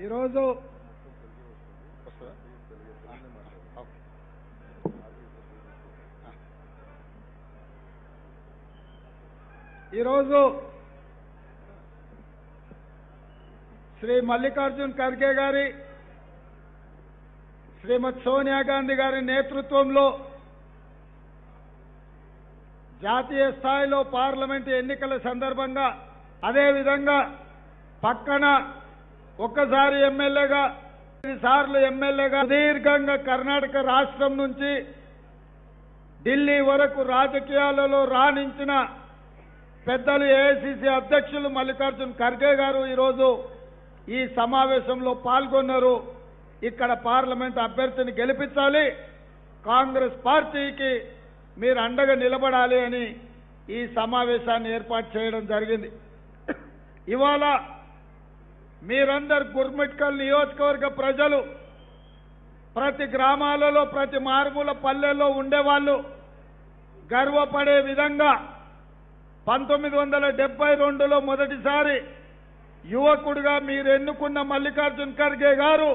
ఈరోజు ఈరోజు శ్రీ మల్లికార్జున్ ఖర్గే గారి శ్రీమతి సోనియా గాంధీ గారి నేతృత్వంలో జాతీయ స్థాయిలో పార్లమెంటు ఎన్నికల సందర్భంగా అదేవిధంగా పక్కన ఒక్కసారి ఎమ్మెల్యేగా సార్లు ఎమ్మెల్యేగా సుదీర్ఘంగా కర్ణాటక రాష్ట్రం నుంచి ఢిల్లీ వరకు రాజకీయాలలో రాణించిన పెద్దలు ఏఐసిసి అధ్యక్షులు మల్లికార్జున్ ఖర్గే గారు ఈరోజు ఈ సమావేశంలో పాల్గొన్నారు. ఇక్కడ పార్లమెంట్ అభ్యర్థిని గెలిపించాలి. కాంగ్రెస్ పార్టీకి మీరు అండగా నిలబడాలి అని ఈ సమావేశాన్ని ఏర్పాటు చేయడం జరిగింది. ఇవాళ మీరందరు గుర్మిట్కల్ నియోజకవర్గ ప్రజలు ప్రతి గ్రామాలలో ప్రతి మారుమూల పల్లెల్లో ఉండేవాళ్ళు గర్వపడే విధంగా పంతొమ్మిది వందల డెబ్బై రెండులో మొదటిసారి యువకుడిగా మీరు ఎన్నుకున్న మల్లికార్జున్ ఖర్గే గారు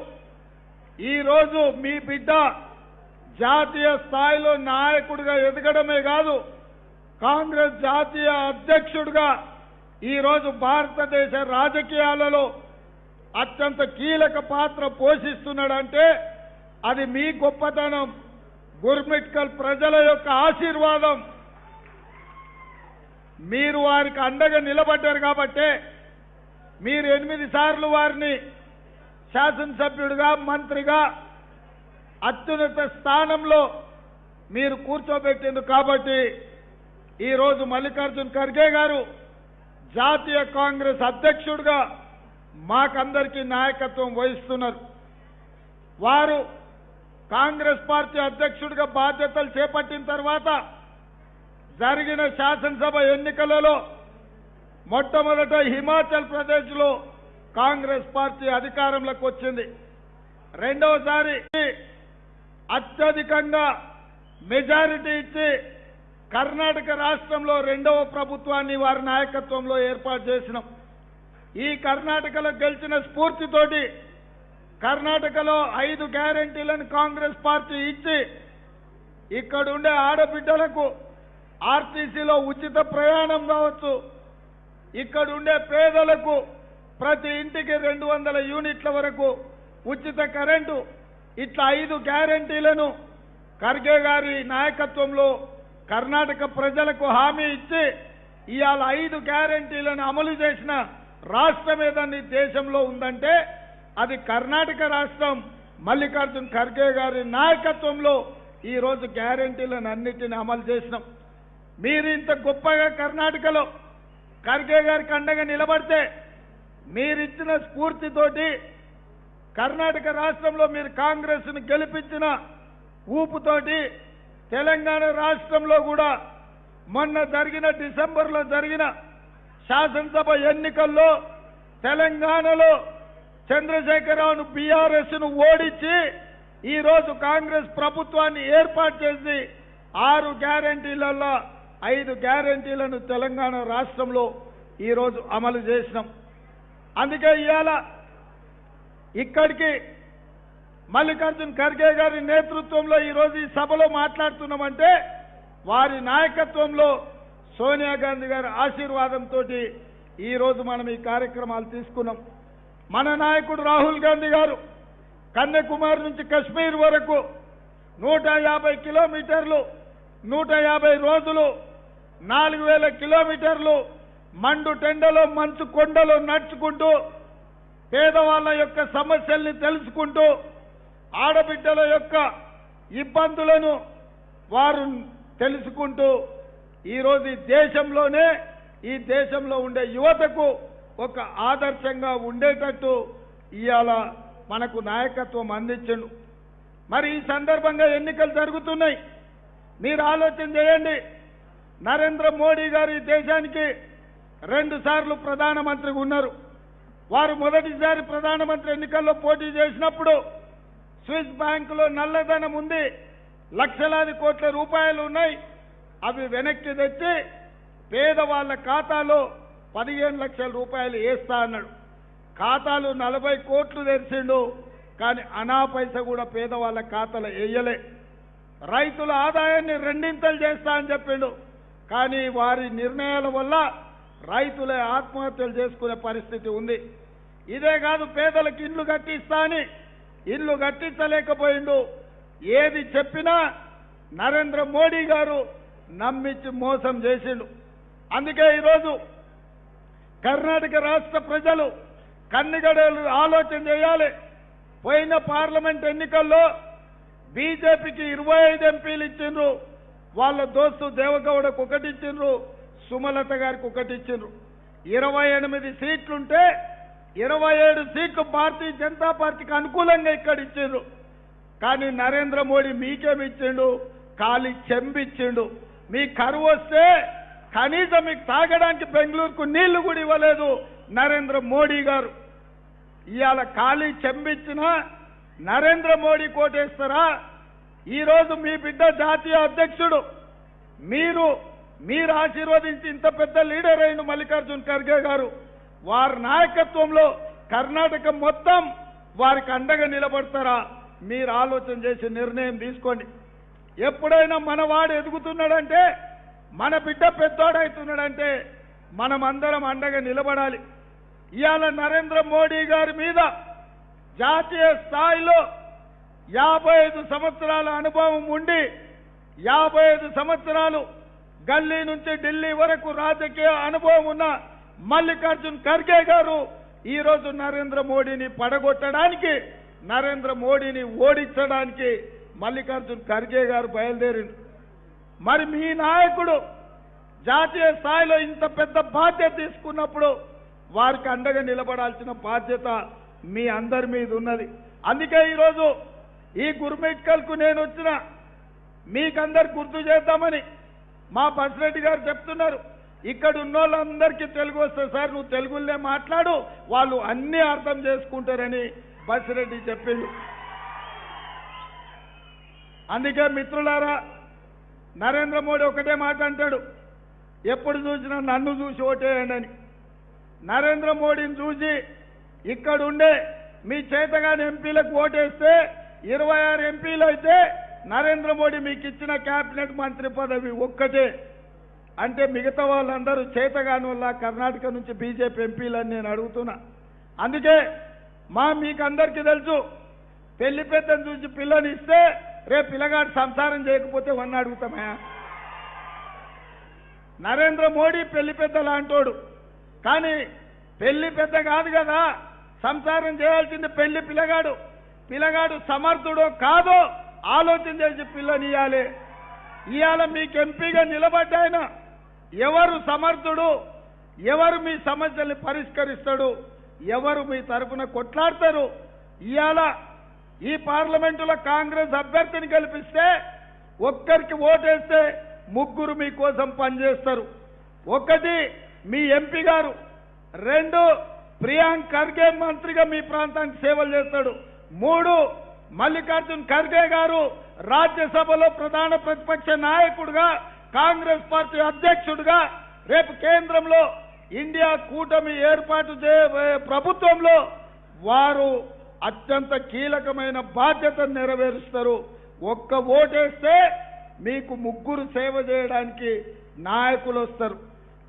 ఈరోజు మీ బిడ్డ జాతీయ స్థాయిలో నాయకుడిగా ఎదగడమే కాదు కాంగ్రెస్ జాతీయ అధ్యక్షుడిగా ఈరోజు భారతదేశ రాజకీయాలలో అత్యంత కీలక పాత్ర పోషిస్తున్నాడంటే అది మీ గొప్పతనం గుర్మిట్కల్ ప్రజల యొక్క ఆశీర్వాదం. మీరు వారికి అండగా నిలబడ్డారు కాబట్టే మీరు ఎనిమిది సార్లు వారిని శాసనసభ్యుడిగా మంత్రిగా అత్యున్నత స్థానంలో మీరు కూర్చోబెట్టింది కాబట్టి ఈరోజు మల్లికార్జున్ ఖర్గే గారు జాతీయ కాంగ్రెస్ అధ్యక్షుడిగా మాకందరికీ నాయకత్వం వహిస్తున్నారు. వారు కాంగ్రెస్ పార్టీ అధ్యక్షుడిగా బాధ్యతలు చేపట్టిన తర్వాత జరిగిన శాసనసభ ఎన్నికలలో మొట్టమొదట హిమాచల్ ప్రదేశ్లో కాంగ్రెస్ పార్టీ అధికారంలోకి వచ్చింది. రెండవసారి అత్యధికంగా మెజారిటీ ఇచ్చి కర్ణాటక రాష్ట్రంలో రెండవ ప్రభుత్వాన్ని వారి నాయకత్వంలో ఏర్పాటు చేసినాం. ఈ కర్ణాటకలో గెలిచిన స్ఫూర్తితోటి కర్ణాటకలో ఐదు గ్యారంటీలను కాంగ్రెస్ పార్టీ ఇచ్చి ఇక్కడుండే ఆడబిడ్డలకు ఆర్టీసీలో ఉచిత ప్రయాణం కావచ్చు. ఇక్కడుండే పేదలకు ప్రతి ఇంటికి రెండు వందల యూనిట్ల వరకు ఉచిత కరెంటు ఇట్లా ఐదు గ్యారంటీలను ఖర్గే గారి నాయకత్వంలో కర్ణాటక ప్రజలకు హామీ ఇచ్చి ఇవాళ ఐదు గ్యారంటీలను అమలు చేసిన రాష్ట్రం ఏదని దేశంలో ఉందంటే అది కర్ణాటక రాష్ట్రం. మల్లికార్జున్ ఖర్గే గారి నాయకత్వంలో ఈరోజు గ్యారంటీలను అన్నిటిని అమలు చేసినాం. మీరు ఇంత గొప్పగా కర్ణాటకలో ఖర్గే గారికి అండగా నిలబడితే మీరిచ్చిన స్ఫూర్తితోటి కర్ణాటక రాష్ట్రంలో మీరు కాంగ్రెస్ను గెలిపించిన ఊపుతోటి తెలంగాణ రాష్ట్రంలో కూడా మొన్న జరిగిన డిసెంబర్లో జరిగిన శాసనసభ ఎన్నికల్లో తెలంగాణలో చంద్రశేఖరరావును బీఆర్ఎస్ను ఓడించి ఈరోజు కాంగ్రెస్ ప్రభుత్వాన్ని ఏర్పాటు చేసి ఆరు గ్యారంటీలలో ఐదు గ్యారంటీలను తెలంగాణ రాష్ట్రంలో ఈరోజు అమలు చేసినాం. అందుకే ఇవాళ ఇక్కడికి మల్లికార్జున్ ఖర్గే గారి నేతృత్వంలో ఈరోజు ఈ సభలో మాట్లాడుతున్నామంటే వారి నాయకత్వంలో సోనియా గాంధీ గారి ఆశీర్వాదంతో ఈరోజు మనం ఈ కార్యక్రమాలు తీసుకున్నాం. మన నాయకుడు రాహుల్ గాంధీ గారు కన్యాకుమారి నుంచి కశ్మీర్ వరకు నూట యాభై కిలోమీటర్లు నూట యాభై రోజులు నాలుగు వేల కిలోమీటర్లు మండు టెండలో మంచు కొండలో నడుచుకుంటూ పేదవాళ్ళ యొక్క సమస్యల్ని తెలుసుకుంటూ ఆడబిడ్డల యొక్క ఇబ్బందులను వారు తెలుసుకుంటూ ఈరోజు ఈ దేశంలోనే ఈ దేశంలో ఉండే యువతకు ఒక ఆదర్శంగా ఉండేటట్టు ఇవాళ మనకు నాయకత్వం అందించండు. మరి ఈ సందర్భంగా ఎన్నికలు జరుగుతున్నాయి. మీరు ఆలోచన చేయండి. నరేంద్ర మోడీ గారు ఈ దేశానికి రెండుసార్లు ప్రధానమంత్రిగా ఉన్నారు. వారు మొదటిసారి ప్రధానమంత్రి ఎన్నికల్లో పోటీ చేసినప్పుడు స్విస్ బ్యాంకులో నల్లధనం ఉంది. లక్షలాది కోట్ల రూపాయలు ఉన్నాయి. అవి వెనక్కి తెచ్చి పేదవాళ్ళ ఖాతాలో పదిహేను లక్షల రూపాయలు వేస్తా అన్నాడు. ఖాతాలు నలభై కోట్లు తెరిచిండు కానీ అనా పైస కూడా పేదవాళ్ళ ఖాతాలో వేయలే. రైతుల ఆదాయాన్ని రెండింతలు చేస్తా అని చెప్పిండు. కానీ వారి నిర్ణయాల వల్ల రైతులే ఆత్మహత్యలు చేసుకునే పరిస్థితి ఉంది. ఇదే కాదు పేదలకు ఇల్లు కట్టిస్తా అని ఇల్లు కట్టించలేకపోయిండు. ఏది చెప్పినా నరేంద్ర మోడీ గారు నమ్మించి మోసం చేసిండు. అందుకే ఈరోజు కర్ణాటక రాష్ట్ర ప్రజలు కన్నిగడలు ఆలోచన చేయాలి. పోయిన పార్లమెంట్ ఎన్నికల్లో బీజేపీకి ఇరవై ఐదు ఎంపీలు ఇచ్చిండ్రు. వాళ్ళ దోస్తు దేవగౌడకు ఒకటి ఇచ్చిండ్రు. సుమలత గారికి ఒకటి ఇచ్చిండ్రు. ఇరవై ఎనిమిది సీట్లుంటే ఇరవై ఏడు సీట్లు భారతీయ జనతా పార్టీకి అనుకూలంగా ఇక్కడ ఇచ్చిండ్రు. కానీ నరేంద్ర మోడీ మీకేమి ఇచ్చిండు? ఖాళీ చెంబిచ్చిండు. మీ కరువు వస్తే కనీసం మీకు తాగడానికి బెంగళూరుకు నీళ్ళు కూడా ఇవ్వలేదు నరేంద్ర మోడీ గారు. ఇవాళ ఖాళీ చెంబిచ్చిన నరేంద్ర మోడీ కోటేస్తారా ఈరోజు మీ బిడ్డ జాతీయ అధ్యక్షుడు. మీరు మీరు ఆశీర్వదించి ఇంత పెద్ద లీడర్ అయిన మల్లికార్జున్ ఖర్గే గారు. వారి నాయకత్వంలో కర్ణాటక మొత్తం వారికి అండగా నిలబడతారా? మీరు ఆలోచన చేసి నిర్ణయం తీసుకోండి. ఎప్పుడైనా మనవాడు ఎదుగుతున్నాడంటే మన బిడ్డ పెద్దోడవుతున్నాడంటే మనం అందరం అండగా నిలబడాలి. ఇవాళ నరేంద్ర మోడీ గారి మీద జాతీయ స్థాయిలో యాభై ఐదు సంవత్సరాల అనుభవం ఉండి యాభై ఐదు సంవత్సరాలు గల్లీ నుంచి ఢిల్లీ వరకు రాజకీయ అనుభవం ఉన్న మల్లికార్జున్ ఖర్గే గారు ఈరోజు నరేంద్ర మోడీని పడగొట్టడానికి నరేంద్ర మోడీని ఓడించడానికి మల్లికార్జున్ ఖర్గే గారు బయలుదేరిండు. మరి మీ నాయకుడు జాతీయ స్థాయిలో ఇంత పెద్ద బాధ్యత తీసుకున్నప్పుడు వారికి అండగా నిలబడాల్సిన బాధ్యత మీ అందరి మీద ఉన్నది. అందుకే ఈరోజు ఈ గుర్మిట్కల్కు నేను వచ్చిన మీకందరు గుర్తు చేద్దామని మా బసిరెడ్డి గారు చెప్తున్నారు. ఇక్కడ ఉన్న వాళ్ళందరికీ తెలుగు వస్తే సార్ నువ్వు తెలుగులే మాట్లాడు వాళ్ళు అన్ని అర్థం చేసుకుంటారని బసిరెడ్డి చెప్పింది. అందుకే మిత్రులారా నరేంద్ర మోడీ ఒకటే మాట అంటాడు. ఎప్పుడు చూసినా నన్ను చూసి ఓటేయండి అని నరేంద్ర మోడీని చూసి ఇక్కడ ఉండే మీ చేతగాని ఎంపీలకు ఓటేస్తే ఇరవై ఆరు ఎంపీలు అయితే నరేంద్ర మోడీ మీకు ఇచ్చిన కేబినెట్ మంత్రి పదవి ఒక్కటే. అంటే మిగతా వాళ్ళందరూ చేతగాని వల్ల కర్ణాటక నుంచి బీజేపీ ఎంపీలని నేను అడుగుతున్నా. అందుకే మా మీకు అందరికీ తెలుసు పెళ్ళి పెద్దని చూసి పిల్లని ఇస్తే రేపు పిల్లగాడు సంసారం చేయకపోతే వన్న అడుగుతామా? నరేంద్ర మోడీ పెళ్ళి పెద్ద లాంటోడు. కానీ పెళ్ళి పెద్ద కాదు కదా. సంసారం చేయాల్సింది పెళ్ళి పిల్లగాడు. పిల్లగాడు సమర్థుడో కాదో ఆలోచన చేసి పిల్లనియాలి ఇవాళ మీకు ఎంపీగా నిలబడ్డాయన ఎవరు సమర్థుడు? ఎవరు మీ సమస్యల్ని పరిష్కరిస్తాడు? ఎవరు మీ తరపున కొట్లాడతారు? ఇవాళ ఈ పార్లమెంటులో కాంగ్రెస్ అభ్యర్థిని గెలిపిస్తే ఒక్కరికి ఓటేస్తే ముగ్గురు మీకోసం పనిచేస్తారు. ఒకటి మీ ఎంపీ గారు రెండు ప్రియాంక్ ఖర్గే మంత్రిగా మీ ప్రాంతానికి సేవలు చేస్తాడు. మూడు మల్లికార్జున్ ఖర్గే గారు రాజ్యసభలో ప్రధాన ప్రతిపక్ష నాయకుడుగా కాంగ్రెస్ పార్టీ అధ్యక్షుడిగా రేపు కేంద్రంలో ఇండియా కూటమి ఏర్పాటు చే ప్రభుత్వంలో వారు అత్యంత కీలకమైన బాధ్యతను నెరవేరుస్తారు. ఒక్క ఓటేస్తే మీకు ముగ్గురు సేవ చేయడానికి నాయకులు వస్తారు.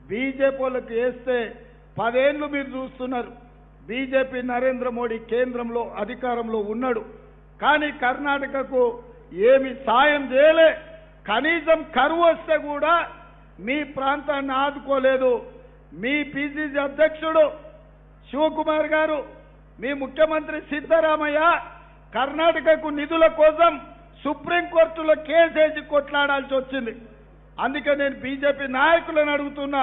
బీజేపీ వాళ్ళకి వేస్తే పదేళ్ళు మీరు చూస్తున్నారు. బీజేపీ నరేంద్ర మోడీ కేంద్రంలో అధికారంలో ఉన్నాడు. కానీ కర్ణాటకకు ఏమి సాయం చేయలే. కనీసం కరువు వస్తే కూడా మీ ప్రాంతాన్ని ఆదుకోలేదు. మీ పిసిసి అధ్యక్షుడు శివకుమార్ గారు మీ ముఖ్యమంత్రి సిద్ధరామయ్య కర్ణాటకకు నిధుల కోసం సుప్రీంకోర్టులో కేసేసి కొట్లాడాల్సి వచ్చింది. అందుకే నేను బీజేపీ నాయకులను అడుగుతున్నా.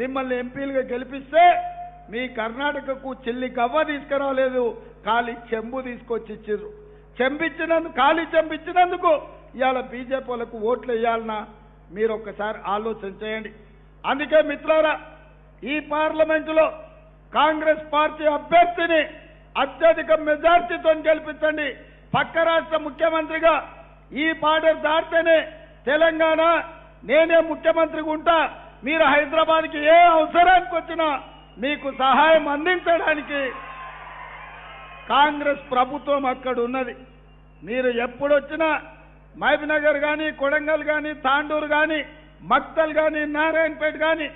మిమ్మల్ని ఎంపీలుగా గెలిపిస్తే మీ కర్ణాటకకు చెల్లి గవ్వ తీసుకురాలేదు. ఖాళీ చెంబు తీసుకొచ్చి ఇచ్చిర్రు చెంపించినందుకు ఖాళీ చెంపించినందుకు ఇవాళ బీజేపీ వాళ్ళకు ఓట్లు వేయాలన్నా మీరు ఒక్కసారి ఆలోచన చేయండి. అందుకే మిత్రులారా ఈ పార్లమెంటులో కాంగ్రెస్ పార్టీ అభ్యర్థిని అత్యధిక మెజార్టీతో గెలిపించండి. పక్క రాష్ట్ర ముఖ్యమంత్రిగా ఈ బార్డర్ దాటితేనే తెలంగాణ నేనే ముఖ్యమంత్రిగా ఉంటా. మీరు హైదరాబాద్కి ఏ అవసరానికి వచ్చినా మీకు సహాయం అందించడానికి కాంగ్రెస్ ప్రభుత్వం అక్కడ ఉన్నది. మీరు ఎప్పుడొచ్చినా మహబీనగర్ కానీ కొడంగల్ కానీ తాండూరు కానీ మక్తల్ కానీ నారాయణపేట కానీ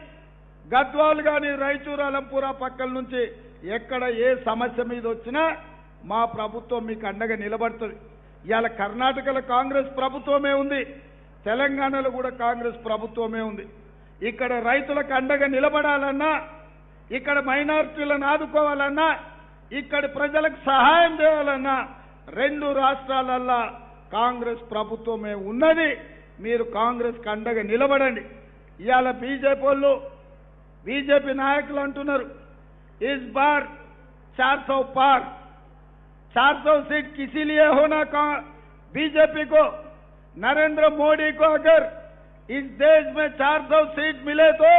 గద్వాలు కానీ రైచూర్ అలంపూర పక్కల నుంచి ఎక్కడ ఏ సమస్య మీద వచ్చినా మా ప్రభుత్వం మీకు అండగా నిలబడుతుంది. ఇవాళ కర్ణాటకలో కాంగ్రెస్ ప్రభుత్వమే ఉంది తెలంగాణలో కూడా కాంగ్రెస్ ప్రభుత్వమే ఉంది. ఇక్కడ రైతులకు అండగా నిలబడాలన్నా ఇక్కడ మైనారిటీలను ఆదుకోవాలన్నా ఇక్కడ ప్రజలకు సహాయం చేయాలన్నా రెండు రాష్ట్రాలల్లా కాంగ్రెస్ ప్రభుత్వమే ఉన్నది. మీరు కాంగ్రెస్కి అండగా నిలబడండి. ఇవాళ బీజేపీ వాళ్ళు బీజేపీ నాయకులు అంటున్నారు ఇస్ బార్ చార్ सौ पार चार सौ सीट किसी लिए होना बीजेपी को नरेंद्र मोदी को अगर इस देश में 400 सीट मिले तो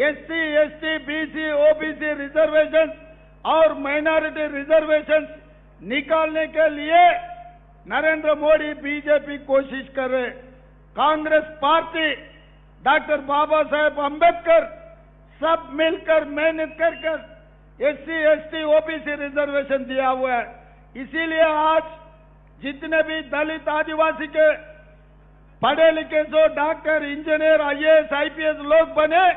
SC ST BC OBC reservation और माइनॉरिटी रिजर्वेशन निकालने के लिए नरेंद्र मोदी बीजेपी कोशिश कर रहे कांग्रेस पार्टी डॉक्टर बाबा साहेब अंबेडकर सब मिलकर मेहनत कर कर एससी, एसटी, ओबीसी रिजर्वेशन दिया हुआ है। इसीलिए आज जितने भी दलित आदिवासी के पढ़े लिखे जो डॉक्टर, इंजीनियर आईएएस आईपीएस लोग बने,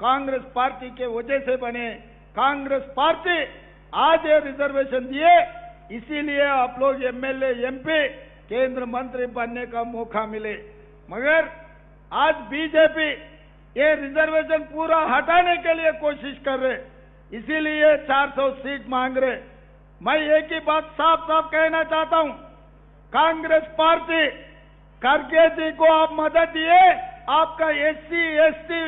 कांग्रेस पार्टी के वजह से बने। कांग्रेस पार्टी आज ये रिजर्वेशन दिए, इसीलिए आप लोग एमएलए, एमपी, केंद्र मंत्री बनने का मौका मिले। मगर आज बीजेपी ये रिजर्वेशन पूरा हटाने के लिए कोशिश कर रहे इसीलिए 400 सीट मांग रहे मैं एक ही बात साफ़ साफ़ कहना चाहता हूँ, कांग्रेस पार्टी खड़गे जी को आप मदद दिए, आपका S C, S T,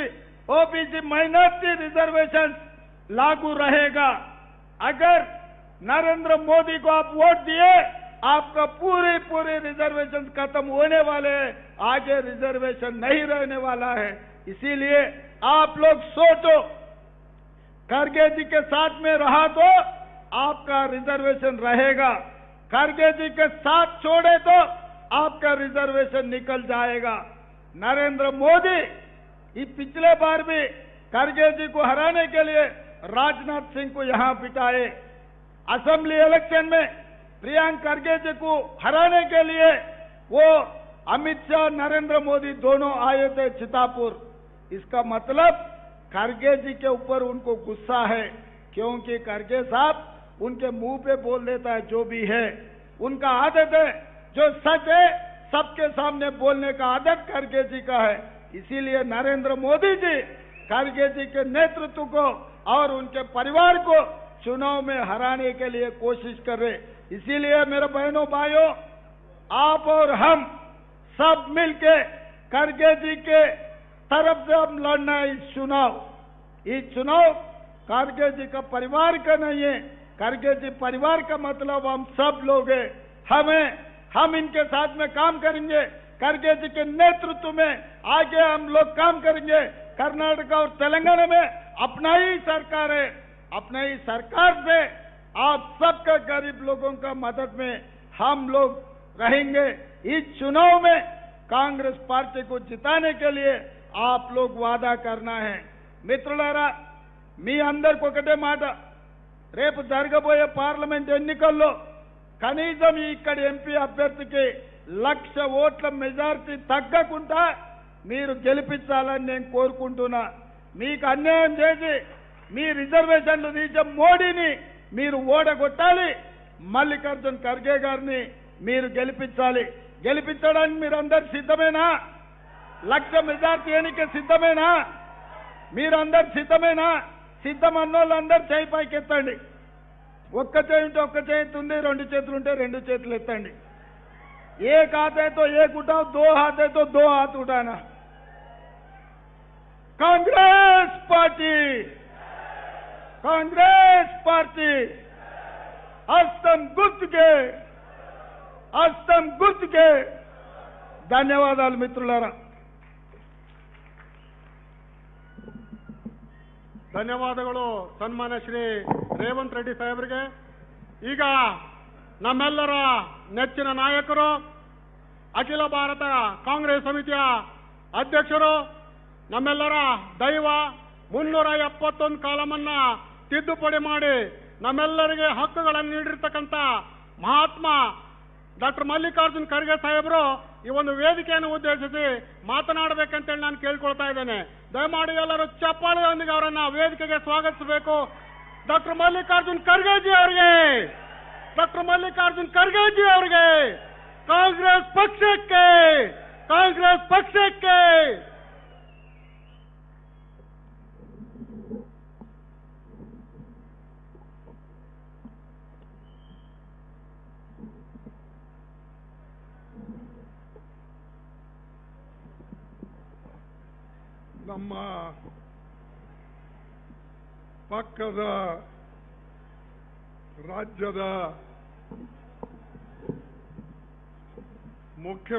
O B C, minority reservation लागू रहेगा। अगर नरेंद्र मोदी को आप वोट दिए, आपका पूरी पूरी रिजर्वेशन खत्म होने वाले हैं। आगे रिजर्वेशन नहीं रहने वाला है। इसीलिए आप लोग सोचो। खड़गे जी के साथ में रहा तो आपका रिजर्वेशन रहेगा। खड़गे जी के साथ छोड़े तो आपका रिजर्वेशन निकल जाएगा। नरेंद्र मोदी ये पिछले बार भी खड़गे जी को हराने के लिए राजनाथ सिंह को यहाँ बिठाए असेंबली इलेक्शन में प्रियांक खड़गे जी को हराने के लिए वो अमित शाह, नरेंद्र मोदी दोनों आए थे चितापुर। इसका मतलब खड़गे जी के ऊपर उनको गुस्सा है, क्योंकि खड़गे साहब उनके मुँह पे बोल देता है जो भी है। उनका आदत है, जो सच है, सबके सामने बोलने का आदत खड़गे जी का है। इसीलिए नरेंद्र मोदी जी खड़गे जी के नेतृत्व को और उनके परिवार को चुनाव में हराने के लिए कोशिश कर रहे इसीलिए मेरे बहनों, भाइयों, आप और हम सब मिलके खड़गे जी के तरफ़ से हम लड़ना है, इस चुनाव। ये चुनाव खड़गे जी का परिवार का नहीं है। खड़गे जी परिवार का मतलब हम सब लोग हैं। हमें, हम इनके साथ में काम करेंगे। खड़गे जी के नेतृत्व में आगे हम लोग काम करेंगे। कर्नाटक और तेलंगाना में अपना ही सरकार है। अपना ही सरकार से आप सबका गरीब लोगों का मदद में हम लोग रहेंगे। इस चुनाव में कांग्रेस पार्टी को जिताने के लिए आप लोग वादा करना है మిత్రులారా మీ అందరికి ఒకటే మాట రేపు జరగబోయే పార్లమెంట్ ఎన్నికల్లో కనీసం ఇక్కడ ఎంపీ అభ్యర్థికి లక్ష ఓట్ల మెజారిటీ తగ్గకుండా మీరు గెలిపించాలని నేను కోరుకుంటున్నా మీకు అన్యాయం చేసి మీ రిజర్వేషన్లు తీసే మోడీని మీరు ఓడగొట్టాలి మల్లికార్జున్ ఖర్గే గారిని మీరు గెలిపించాలి గెలిపించడానికి మీరు అందరు సిద్ధమేనా లక్ష మెజార్టీ ఎన్నిక సిద్ధమేనా? మీరందరు సిద్ధమేనా? సిద్ధం అన్నోళ్ళందరూ చేయి పైకి ఎత్తండి ఒక్క చేయి ఉంటే ఒక్క చేయి రెండు చేతులు ఉంటే రెండు చేతులు ఎత్తండి ఏ ఖాతాతో ఏ కుటా దో హాతతో దో హాత్ ఉటానా కాంగ్రెస్ పార్టీ! కాంగ్రెస్ పార్టీ! అస్తం గుర్తుకే! అస్తం గుర్తుకే! ధన్యవాదాలు మిత్రులారా. ಧನ್ಯವಾದಗಳು ಸನ್ಮಾನ್ಯ ಶ್ರೀ ರೇವಂತ್ ರೆಡ್ಡಿ ಸಾಹೇಬರಿಗೆ. ಈಗ ನಮ್ಮೆಲ್ಲರ ನೆಚ್ಚಿನ ನಾಯಕರು, ಅಖಿಲ ಭಾರತ ಕಾಂಗ್ರೆಸ್ ಸಮಿತಿಯ ಅಧ್ಯಕ್ಷರು, ನಮ್ಮೆಲ್ಲರ ದೈವ ಮುನ್ನೂರ ಎಪ್ಪತ್ತೊಂದು ಕಾಲಮನ್ನ ತಿದ್ದುಪಡಿ ಮಾಡಿ ನಮ್ಮೆಲ್ಲರಿಗೆ ಹಕ್ಕುಗಳನ್ನು ನೀಡಿರ್ತಕ್ಕಂಥ ಮಹಾತ್ಮ ಡಾಕ್ಟರ್ ಮಲ್ಲಿಕಾರ್ಜುನ್ ಖರ್ಗೆ ಸಾಹೇಬರು ಈ ಒಂದು ವೇದಿಕೆಯನ್ನು ಉದ್ದೇಶಿಸಿ ಮಾತನಾಡಬೇಕಂತೇಳಿ ನಾನು ಕೇಳ್ಕೊಳ್ತಾ ಇದ್ದೇನೆ. ದಯಮಾಡಿ ಎಲ್ಲರೂ ಚಪ್ಪಾಳೆಯೊಂದಿಗೆ ಅವರನ್ನ ವೇದಿಕೆಗೆ ಸ್ವಾಗತಿಸಬೇಕು. ಡಾಕ್ಟರ್ ಮಲ್ಲಿಕಾರ್ಜುನ್ ಖರ್ಗೆಜಿ ಅವರಿಗೆ, ಡಾಕ್ಟರ್ ಮಲ್ಲಿಕಾರ್ಜುನ್ ಖರ್ಗೆಜಿ ಅವರಿಗೆ ಕಾಂಗ್ರೆಸ್ ಪಕ್ಷಕ್ಕೆ ಕಾಂಗ್ರೆಸ್ ಪಕ್ಷಕ್ಕೆ ನಮ್ಮ ಪಕ್ಕದ ರಾಜ್ಯದ ಮುಖ್ಯ